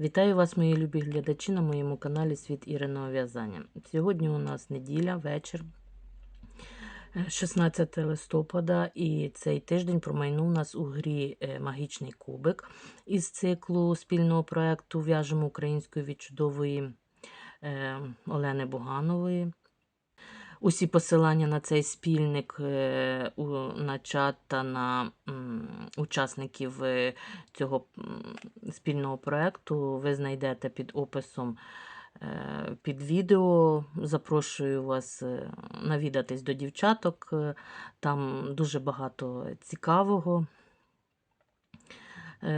Вітаю вас, мої любі глядачі, на моєму каналі Світ Іриного В'язання. Сьогодні у нас неділя, вечір, е, 16 листопада, і цей тиждень промайнув нас у грі е, Магічний кубик із циклу спільного проєкту В'яжемо українською від чудової е, Олени Буганової. Усі посилання на цей спільник е, на чат та на учасників е, цього спільного проєкту ви знайдете під описом е, під відео. Запрошую вас навідатись до дівчаток. Там дуже багато цікавого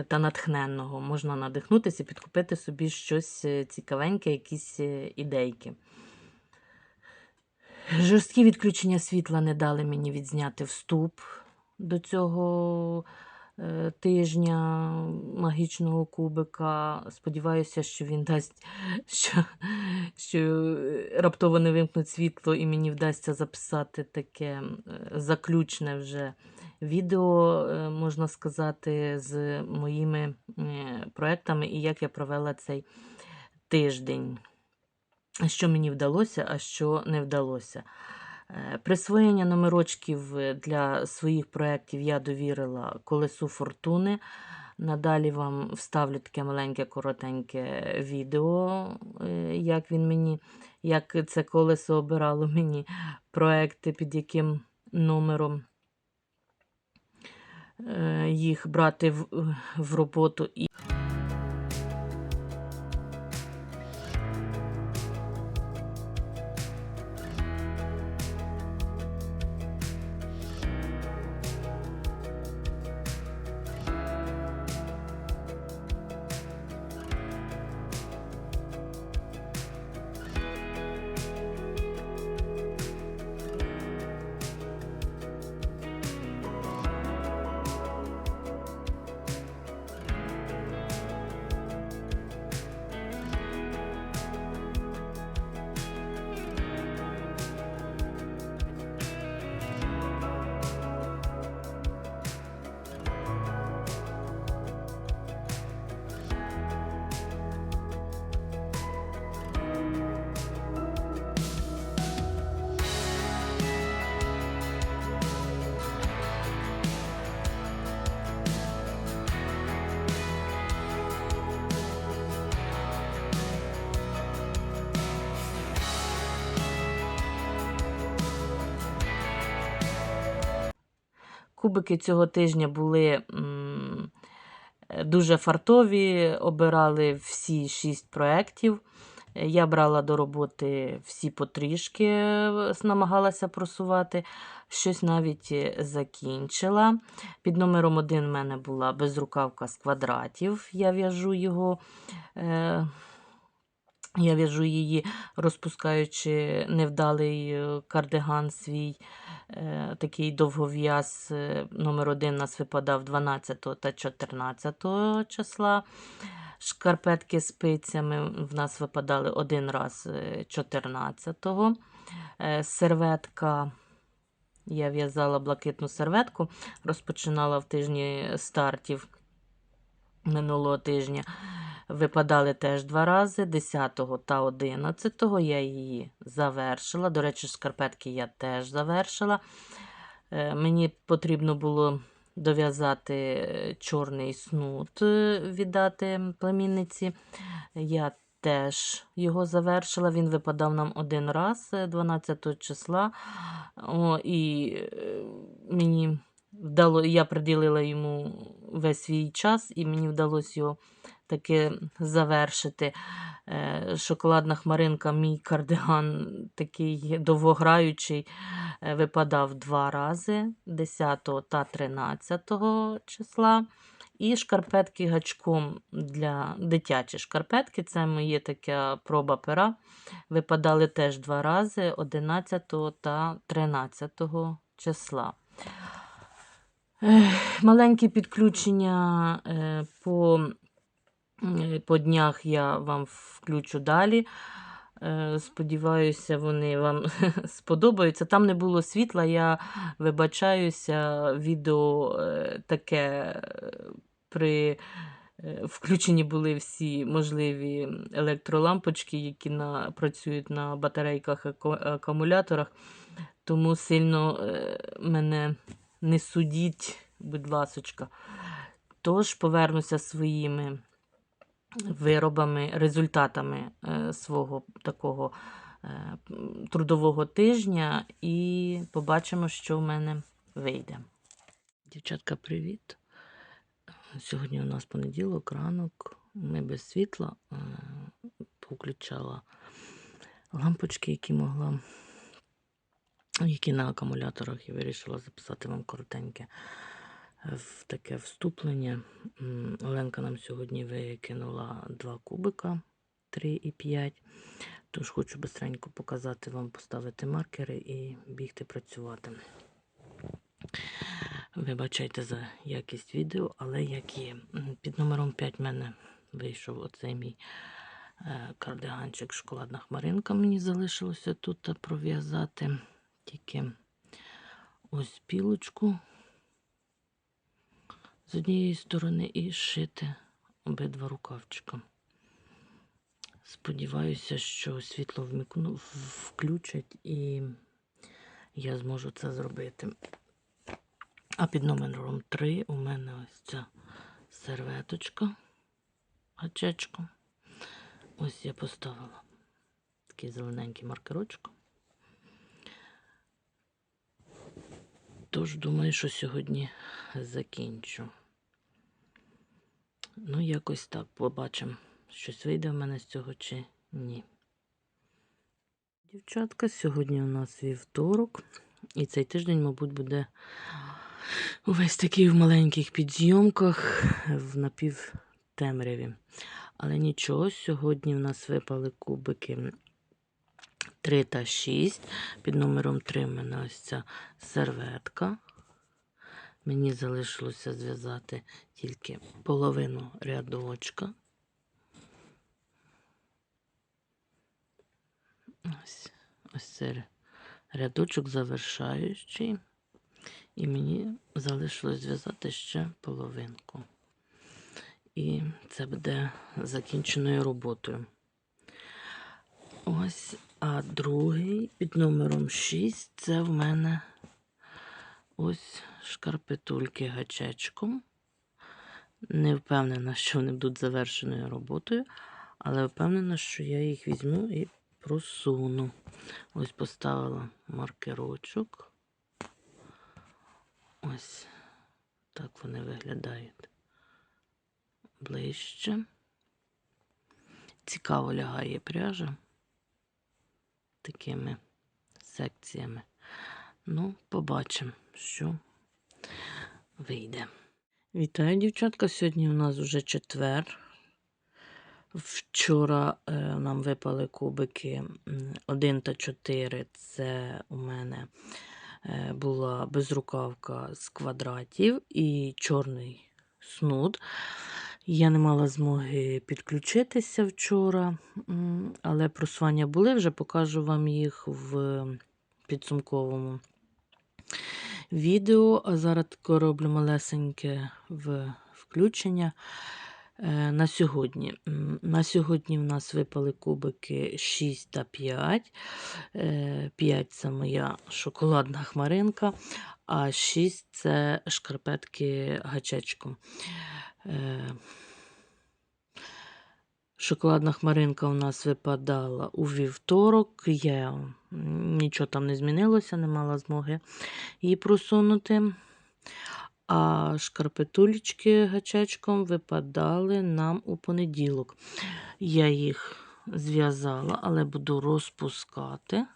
та натхненного. Можна надихнутися підкупити собі щось цікавеньке, якісь ідейки. Жорсткі відключення світла не дали мені відзняти вступ до цього е, тижня магічного кубика. Сподіваюся, що він дасть, що, що раптово не вимкнуть світло, і мені вдасться записати таке заключне вже відео, е, можна сказати, з моїми е, проектами і як я провела цей тиждень що мені вдалося, а що не вдалося. Е, Присвоєння номерочків е, для своїх проєктів я довірила колесу фортуни. Надалі вам вставлю таке маленьке коротеньке відео, е, як він мені, як це колесо обирало мені проекти, під яким номером їх брати в роботу. Кубики цього тижня були е, дуже фартові, обирали всі шість проєктів. Е, Я брала до роботи всі потрішки, е, намагалася просувати, щось навіть закінчила. Під номером один в мене була безрукавка з квадратів. Я в'яжу його. Я в'яжу її, розпускаючи невдалий е, кардиган свій, е, такий довгов'яз. е, Номер один у нас випадав 12 та 14 числа. Шкарпетки з спицями в нас випадали один раз е, 14-го. Е, Серветка. Я в'язала блакитну серветку, розпочинала в тижні стартів минулого тижня. Випадали теж два рази, 10 та 11 я її завершила. До речі, шкарпетки я теж завершила. Е, Мені потрібно було дов'язати е, чорний снуд, е, віддати племінниці. Я теж його завершила. Він випадав нам один раз, е, 12 числа. О, і мені вдало, я приділила йому весь свій час, і мені вдалося його таки завершити. Е, Шоколадна хмаринка, мій кардиган такий довгограючий, е, випадав два рази 10 та 13 числа. І шкарпетки гачком для дитячі шкарпетки. Це моє така проба пера. Випадали теж два рази 11 та 13 числа. Маленькі підключення е, по, по днях я вам включу далі. Е, Сподіваюся, вони вам сподобаються. Там не було світла, я вибачаюся, відео е, таке е, при Е, Включені були всі можливі електролампочки, які на, працюють на батарейках аку- акумуляторах. Тому сильно е, мене не судіть, будь ласочка. Тож повернуся своїми виробами, результатами е, свого такого е, трудового тижня і побачимо, що в мене вийде. Дівчатка, привіт! Сьогодні у нас понеділок, ранок. Ми без світла е, повключала лампочки, які могла, які на акумуляторах, і вирішила записати вам коротеньке в таке вступлення. Оленка нам сьогодні викинула два кубика 3 і 5. Тож хочу бистренько показати вам, поставити маркери і бігти працювати. Вибачайте за якість відео, але як є. Під номером 5 в мене вийшов оцей мій е, кардиганчик шоколадна хмаринка. Мені залишилося тут пров'язати тільки ось пілочку з однієї сторони і шити обидва рукавчика. Сподіваюся, що світло вмикну, включать і я зможу це зробити. А під номером 3 у мене ось ця серветочка, гачечко. Ось я поставила такий зелененький маркерочок. Тож думаю, що сьогодні закінчу. Ну, якось так побачимо, щось вийде в мене з цього чи ні. Дівчатка, сьогодні у нас вівторок, і цей тиждень, мабуть, буде увесь такий в маленьких підзйомках в напівтемряві. Але нічого, сьогодні в нас випали кубики 3 та 6. Під номером 3 в мене ось ця серветка. Мені залишилося зв'язати тільки половину рядочка. Ось, ось це рядочок завершаючий. І мені залишилось зв'язати ще половинку. І це буде закінченою роботою. Ось, а другий під номером 6 це в мене ось шкарпетульки гачечком. Не впевнена, що вони будуть завершеною роботою, але впевнена, що я їх візьму і просуну. Ось поставила маркерочок. Ось так вони виглядають ближче. Цікаво лягає пряжа такими секціями. Ну, побачимо, що вийде. Вітаю, дівчатка. Сьогодні у нас вже четвер. Вчора е, нам випали кубики 1 та 4. Це у мене е, була безрукавка з квадратів і чорний снуд. Я не мала змоги підключитися вчора, але просування були, вже покажу вам їх в підсумковому відео. Зараз роблю малесеньке включення. Е, На сьогодні. На сьогодні в нас випали кубики 6 та 5. 5 це моя шоколадна хмаринка, а 6 це шкарпетки гачечком. Шоколадна хмаринка у нас випадала у вівторок. Я нічого там не змінилося, не мала змоги її просунути. А шкарпетулечки гачечком випадали нам у понеділок. Я їх зв'язала, але буду розпускати,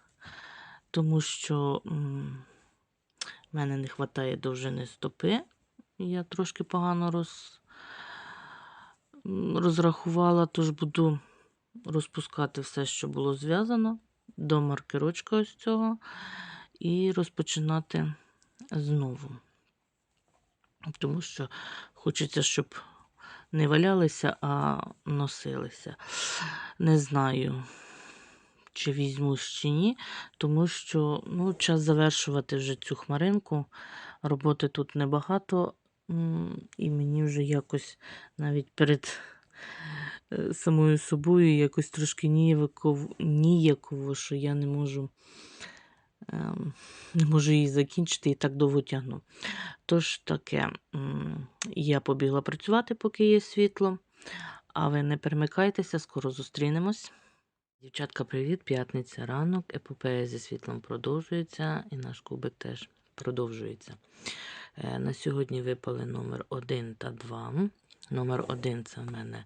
тому що в мене не вистачає довжини стопи. Я трошки погано роз, розрахувала, тож буду розпускати все, що було зв'язано до маркерочка ось цього, і розпочинати знову. Тому що хочеться, щоб не валялися, а носилися. Не знаю, чи візьму чи ні, тому що ну, час завершувати вже цю хмаринку. Роботи тут небагато І мені вже якось навіть перед е, самою собою якось трошки ніяково, що я не можу, ем, не можу її закінчити і так довго тягну. Тож таке, я побігла працювати, поки є світло. А ви не перемикайтеся, скоро зустрінемось. Дівчатка, привіт! П'ятниця ранок. Епопея зі світлом продовжується, і наш кубик теж продовжується. Е, На сьогодні випали номер 1 та 2. Номер 1 це в мене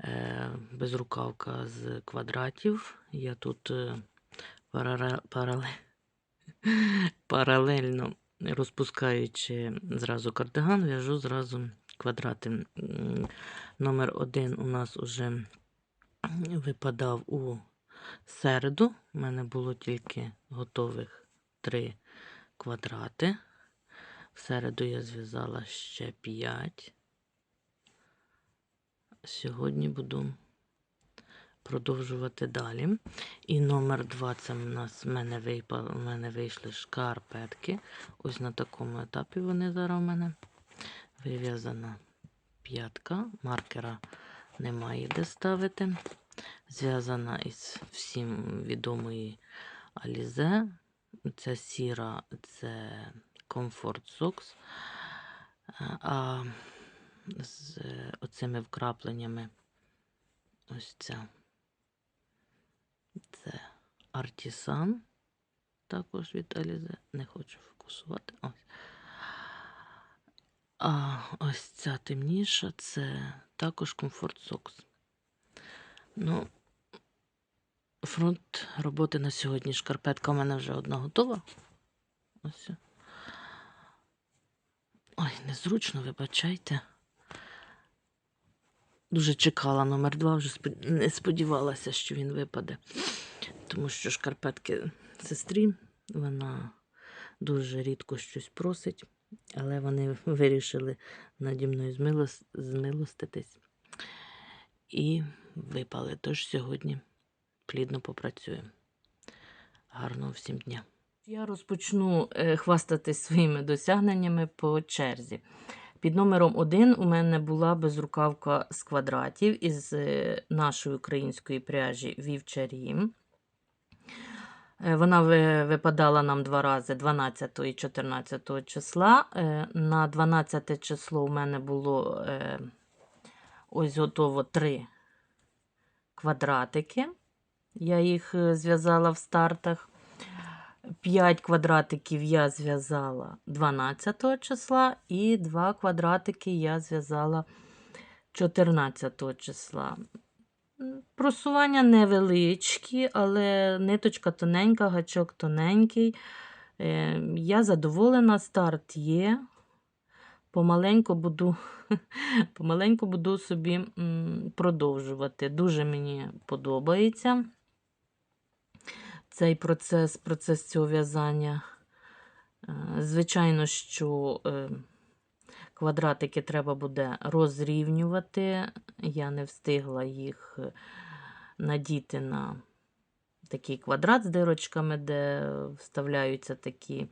е, безрукавка з квадратів. Я тут е, парале- парале- паралельно розпускаючи зразу кардиган, в'яжу зразу квадрати. Номер 1 у нас уже випадав у середу. У мене було тільки готових три квадрати. В середу я зв'язала ще 5. Сьогодні буду продовжувати далі. І номер 2 це в нас в мене, випали, в мене вийшли шкарпетки. Ось на такому етапі вони зараз у мене. Вив'язана п'ятка. Маркера немає де ставити. Зв'язана із всім відомої Alize. Це сіра, це Comfort Socks. А з оцими вкрапленнями ось ця. Це Artisan. Також від Alize. Не хочу фокусувати. Ось. А ось ця темніша це також Comfort Socks. Ну, фронт роботи на сьогодні. Шкарпетка у мене вже одна готова. Ось. Ой, незручно, вибачайте. Дуже чекала номер два, вже не сподівалася, що він випаде. Тому що шкарпетки сестрі, вона дуже рідко щось просить, але вони вирішили наді мною змилос- змилоститись і випали. Тож сьогодні плідно попрацюємо. Гарного всім дня. Я розпочну е, хвастатись своїми досягненнями по черзі. Під номером 1 у мене була безрукавка з квадратів із е, нашої української пряжі Вівчарі. Е, Вона випадала нам два рази 12 і 14 числа. На 12 число у мене було ось готово три квадратики. Я їх зв'язала в стартах. 5 квадратиків я зв'язала 12 числа, і 2 квадратики я зв'язала 14 числа. Просування невеличкі, але ниточка тоненька, гачок тоненький. Е, Я задоволена, старт є. Помаленьку буду, помаленьку буду собі продовжувати. Дуже мені подобається цей процес, процес цього в'язання. Е, Звичайно, що е, квадратики треба буде розрівнювати. Я не встигла їх е, надіти на такий квадрат з дирочками, де вставляються такі.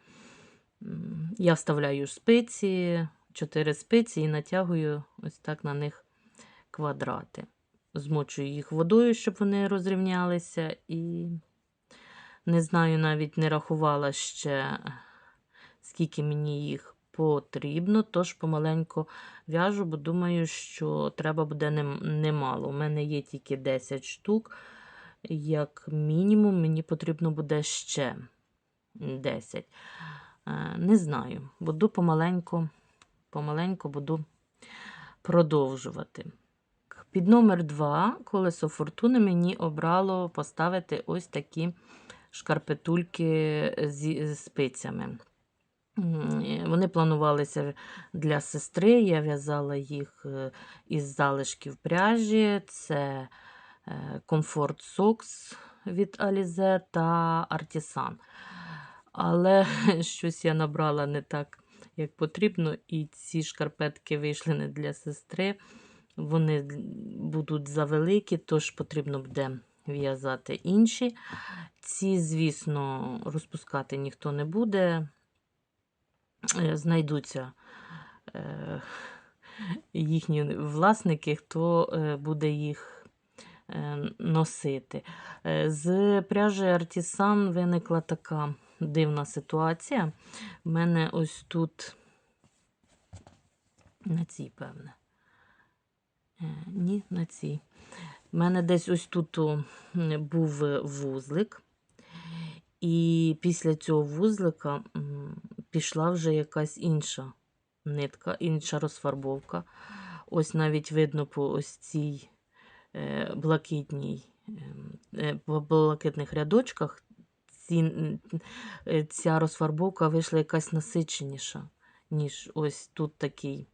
Я вставляю спиці, чотири спиці і натягую ось так на них квадрати. Змочую їх водою, щоб вони розрівнялися, і не знаю, навіть не рахувала ще, скільки мені їх потрібно, тож помаленьку в'яжу, бо думаю, що треба буде немало. У мене є тільки 10 штук. Як мінімум, мені потрібно буде ще 10. Е, Не знаю, буду помаленьку, помаленьку буду продовжувати. Під номер 2 колесо фортуни мені обрало поставити ось такі шкарпетульки зі спицями. Е, Вони планувалися для сестри. Я в'язала їх е, із залишків пряжі. Це е, Comfort Socks від Alize та Artisan. Але щось я набрала не так, як потрібно, і ці шкарпетки вийшли не для сестри. Вони будуть завеликі, тож потрібно буде в'язати інші. Ці, звісно, розпускати ніхто не буде. Е, Знайдуться е, їхні власники, хто е, буде їх носити. З пряжі Artisan виникла така дивна ситуація. У мене ось тут на цій, певне. Ні, на цій. У мене десь ось тут був вузлик. І після цього вузлика пішла вже якась інша нитка, інша розфарбовка. Ось навіть видно по ось цій е, блакитній, ем, е, по блакитних рядочках ці, е, ця розфарбовка вийшла якась насиченіша, ніж ось тут такий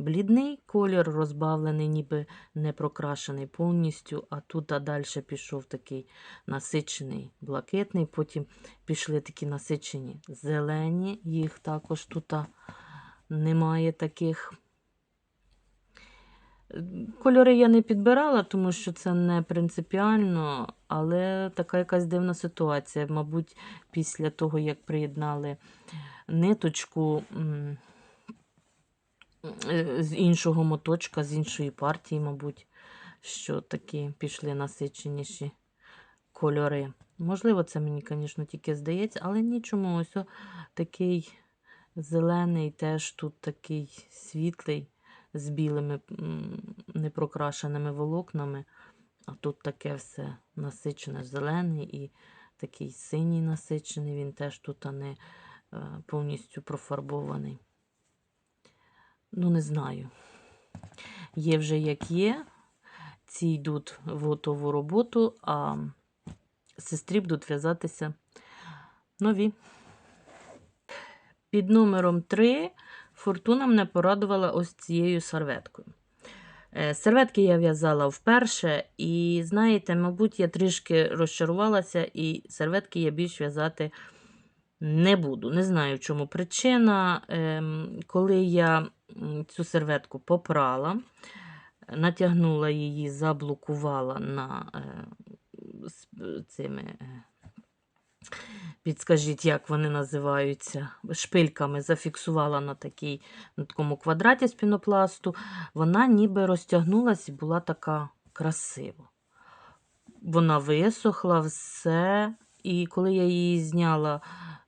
блідний колір, розбавлений, ніби не прокрашений повністю, а тут а далі пішов такий насичений блакитний, потім пішли такі насичені зелені, їх також тут немає таких. Кольори я не підбирала, тому що це не принципіально, але така якась дивна ситуація. Мабуть, після того, як приєднали ниточку з іншого моточка, з іншої партії, мабуть, що такі пішли насиченіші кольори. Можливо, це мені, звісно, тільки здається, але нічому. Ось о, такий зелений, теж тут такий світлий з білими непрокрашеними волокнами. А тут таке все насичене зелений і такий синій насичений, він теж тут а не е, повністю профарбований. Ну, не знаю. Є вже як є. Ці йдуть в готову роботу, а сестрі будуть в'язатися нові. Під номером 3 фортуна мене порадувала ось цією серветкою. Е, Серветки я в'язала вперше, і знаєте, мабуть, я трішки розчарувалася, і серветки я більш в'язати не буду. Не знаю, в чому причина. Ем, Коли я цю серветку попрала, натягнула її, заблокувала на е, цими. е, Підскажіть, як вони називаються, шпильками зафіксувала на, такій, на такому квадраті з пінопласту, вона ніби розтягнулась і була така красива. Вона висохла, все. І коли я її зняла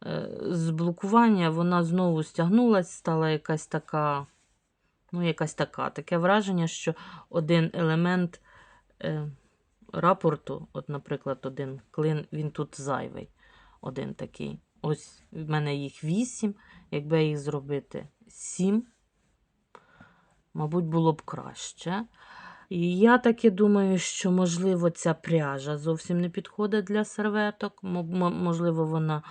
е, з блокування, вона знову стягнулась, стала якась така, ну, якась така, таке враження, що один елемент е, рапорту, от, наприклад, один клин, він тут зайвий один такий. Ось в мене їх вісім. Якби їх зробити сім, мабуть, було б краще. І я таки думаю, що, можливо, ця пряжа зовсім не підходить для серветок. Можливо, вона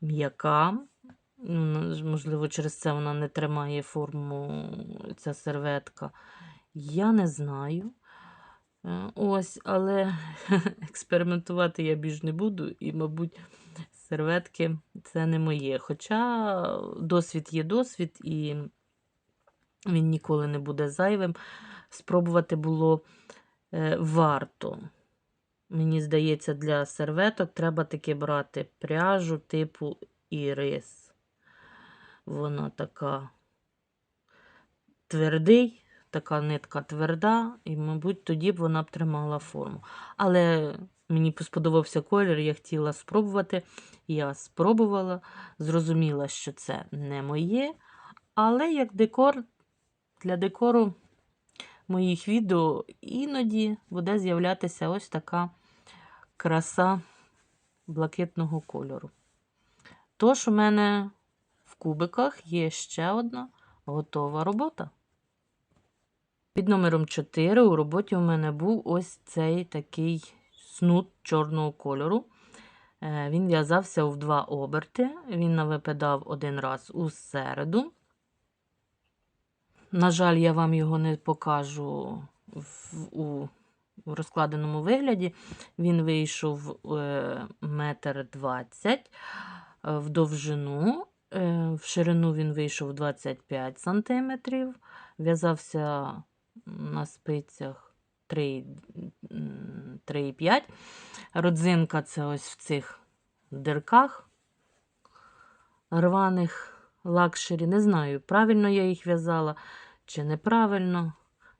м'яка. Можливо, через це вона не тримає форму, ця серветка. Я не знаю. Е, Ось, але експериментувати я більш не буду, і, мабуть, серветки це не моє. Хоча досвід є досвід, і він ніколи не буде зайвим. Спробувати було е, варто. Мені здається, для серветок треба таки брати пряжу типу ірис. Вона така твердий, така нитка тверда, і, мабуть, тоді б вона б тримала форму. Але мені сподобався колір, я хотіла спробувати. Я спробувала, зрозуміла, що це не моє, але як декор, для декору моїх відео іноді буде з'являтися ось така краса блакитного кольору. Тож у мене в кубиках є ще одна готова робота. Під номером 4 у роботі у мене був ось цей такий снуд чорного кольору. Е, Він в'язався в два оберти. Він навипадав один раз у середу. На жаль, я вам його не покажу у, розкладеному вигляді. Він вийшов е, метр двадцять е, в довжину. Е, в ширину він вийшов 25 сантиметрів. В'язався на спицях 3,5. Родзинка це ось в цих дирках рваних лакшері. Не знаю, правильно я їх в'язала чи неправильно.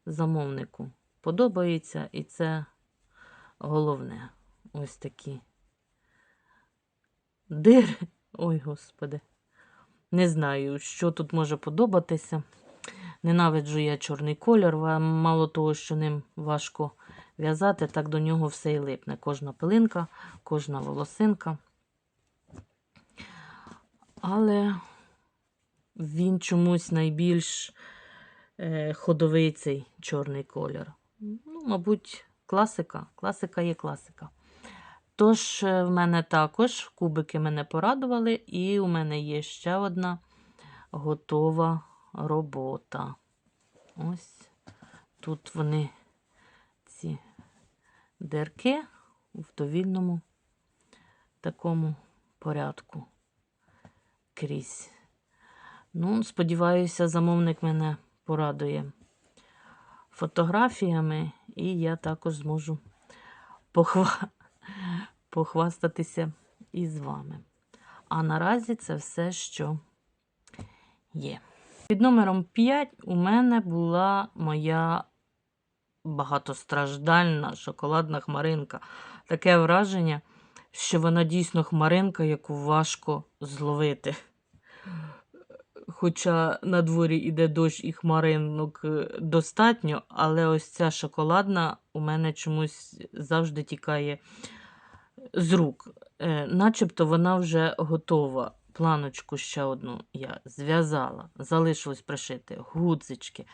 Замовнику подобається, і це головне. Ось такі дири. Ой, господи. Не знаю, що тут може подобатися. Ненавиджу я чорний колір, мало того, що ним важко в'язати, так до нього все і липне. Кожна пилинка, кожна волосинка. Але він чомусь найбільш е, ходовий цей чорний колір. Ну, мабуть, класика. Класика є класика. Тож, е, в мене також кубики мене порадували, і у мене є ще одна готова робота. Ось тут вони, ці дирки в довільному такому порядку крізь. Ну, сподіваюся, замовник мене порадує фотографіями, і я також зможу похва... похвастатися із вами. А наразі це все, що є. Під номером 5 у мене була моя багатостраждальна шоколадна хмаринка. Таке враження, що вона дійсно хмаринка, яку важко зловити. Хоча на дворі іде дощ і хмаринок е, достатньо, але ось ця шоколадна у мене чомусь завжди тікає з рук. Е, начебто вона вже готова. Планочку ще одну я зв'язала, залишилось пришити гудзички,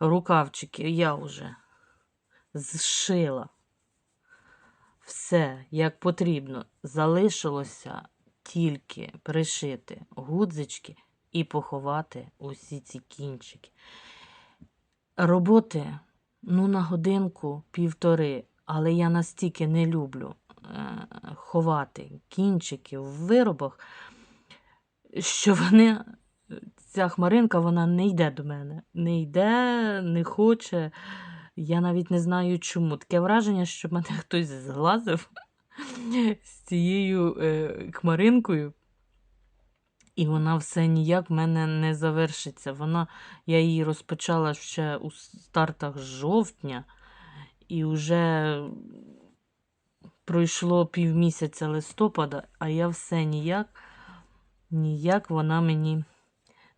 рукавчики я вже зшила. Все як потрібно. Залишилося тільки пришити гудзички і поховати усі ці кінчики. Роботи ну, на годинку півтори, але я настільки не люблю е, ховати кінчики в виробах, що вони, ця хмаринка, вона не йде до мене. Не йде, не хоче. Я навіть не знаю чому. Таке враження, що мене хтось зглазив з цією е, хмаринкою. І вона все ніяк в мене не завершиться. Вона, я її розпочала ще у стартах жовтня, і вже пройшло півмісяця листопада, а я все ніяк, ніяк вона мені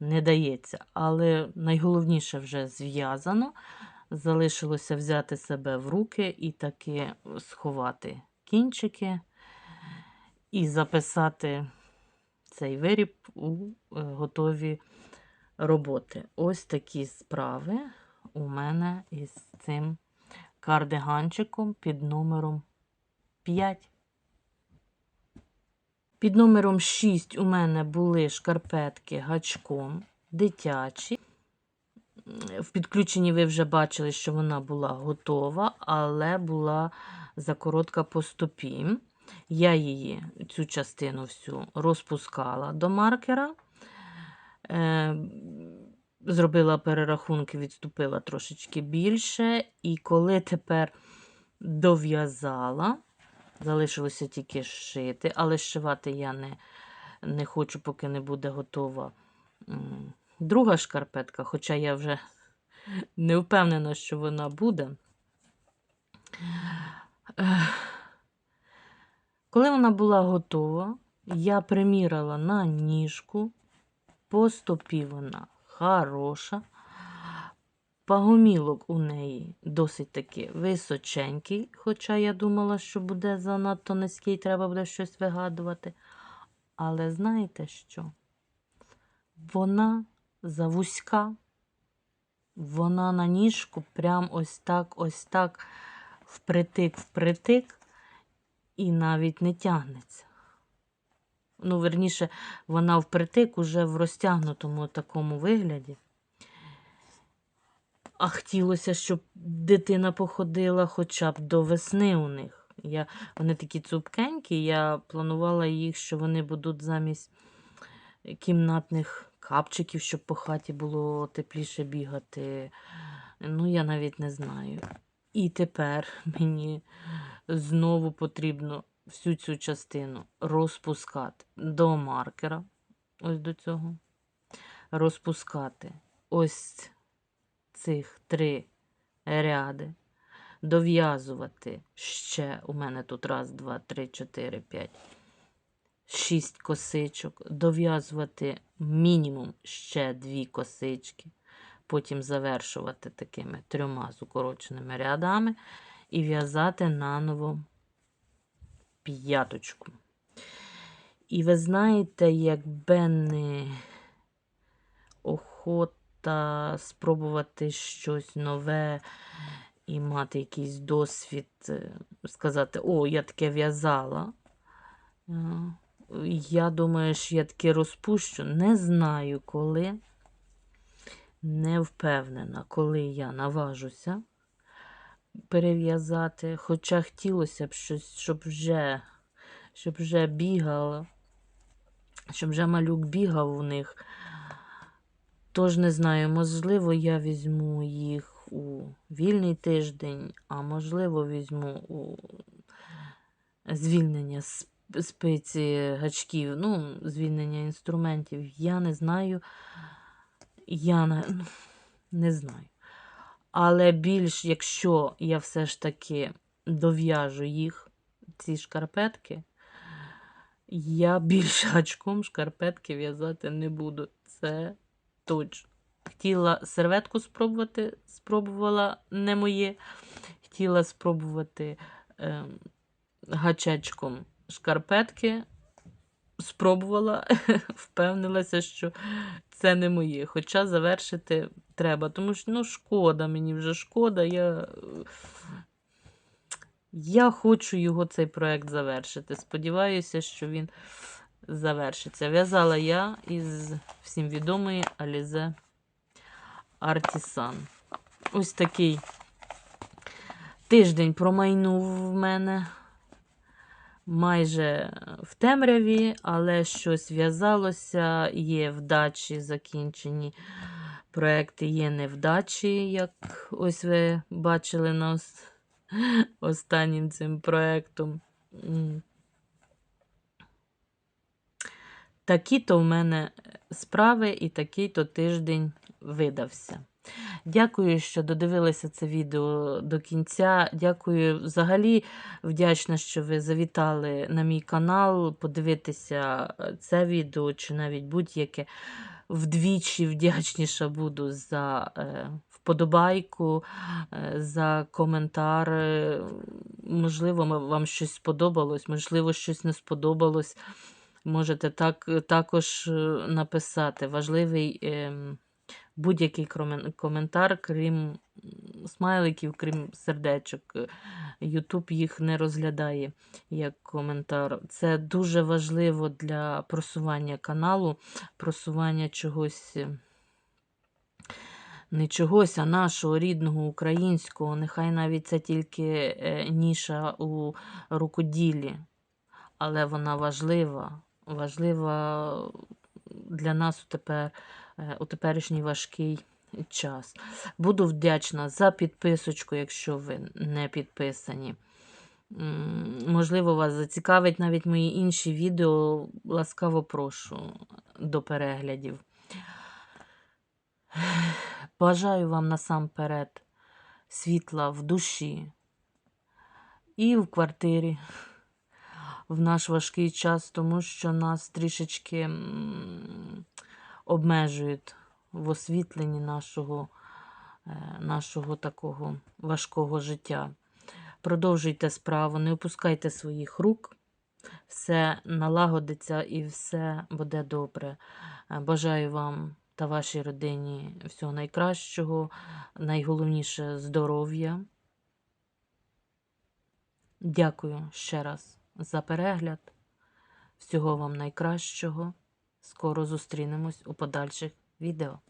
не дається. Але найголовніше вже зв'язано. Залишилося взяти себе в руки і таки сховати кінчики і записати цей виріб у е, готові роботи. Ось такі справи у мене із цим кардиганчиком під номером 5. Під номером 6 у мене були шкарпетки гачком дитячі. В підключенні ви вже бачили, що вона була готова, але була закоротка по стопі. Я її, цю частину всю, розпускала до маркера, е, зробила перерахунки, відступила трошечки більше. І коли тепер дов'язала, залишилося тільки шити, але зшивати я не, не хочу, поки не буде готова друга шкарпетка, хоча я вже не впевнена, що вона буде. Ех. Коли вона була готова, я приміряла на ніжку, по вона хороша. Пагомілок у неї досить таки височенький, хоча я думала, що буде занадто низький, треба буде щось вигадувати. Але знаєте що? Вона завузька, вона на ніжку прям ось так, ось так, впритик, впритик, і навіть не тягнеться. Ну, верніше, вона впритик уже в розтягнутому такому вигляді. А хотілося, щоб дитина походила хоча б до весни у них. Я, Вони такі цупкенькі, я планувала їх, що вони будуть замість кімнатних капчиків, щоб по хаті було тепліше бігати. Ну, я навіть не знаю. І тепер мені знову потрібно всю цю частину розпускати до маркера. Ось до цього. розпускати ось цих три ряди, дов'язувати ще у мене тут раз, два, три, чотири, п'ять, шість косичок, дов'язувати мінімум ще дві косички, потім завершувати такими трьома з рядами і в'язати наново п'яточку. І ви знаєте, якби не охота спробувати щось нове і мати якийсь досвід, е, сказати, о, я таке в'язала. Е, Я думаю, що я таке розпущу. Не знаю коли. Не впевнена, коли я наважуся перев'язати. Хоча хотілося б щось, щоб вже, щоб вже бігало, щоб вже малюк бігав у них. Тож не знаю, можливо, я візьму їх у вільний тиждень, а можливо, візьму у звільнення спиці гачків, ну, звільнення інструментів. Я не знаю. Я не, ну, не знаю. Але більш, якщо я все ж таки дов'яжу їх, ці шкарпетки, я більш гачком шкарпетки в'язати не буду. Це точно. Хотіла серветку спробувати, спробувала не моє. Хотіла спробувати ем, гачечком шкарпетки. Спробувала, впевнилася, що це не моє. Хоча завершити треба. Тому що ну, шкода, мені вже шкода. Я, я хочу його цей проект завершити. Сподіваюся, що він завершиться. В'язала я із всім відомої Alize Artisan. Ось такий тиждень промайнув в мене майже в темряві, але щось в'язалося, є вдачі закінчені проекти, є невдачі, як ось ви бачили на ос- останнім цим проектом. Такі-то в мене справи і такий-то тиждень видався. Дякую, що додивилися це відео до кінця. Дякую взагалі вдячна, що ви завітали на мій канал, подивитися е, це відео чи навіть будь-яке. Вдвічі вдячніша буду за е, вподобайку, е, за коментар. Можливо, вам щось сподобалось, можливо, щось не сподобалось. Можете так, також написати. Важливий. Будь-який коментар, крім смайликів, крім сердечок. Е, Ютуб їх не розглядає як коментар. Це дуже важливо для просування каналу, просування чогось. е, Не чогось, а нашого рідного українського. Нехай навіть це тільки е, ніша у рукоділлі, але вона важлива. Важлива для нас тепер у теперішній важкий час. Буду вдячна за підписочку, якщо ви не підписані. Можливо, вас зацікавить навіть мої інші відео. Ласкаво прошу до переглядів. Бажаю вам насамперед світла в душі і в квартирі в наш важкий час, тому що нас трішечки обмежують в освітленні нашого, е, нашого такого важкого життя. Продовжуйте справу, не опускайте своїх рук, все налагодиться і все буде добре. Е, Бажаю вам та вашій родині всього найкращого, найголовніше здоров'я. Дякую ще раз за перегляд. Всього вам найкращого. Скоро зустрінемось у подальших відео.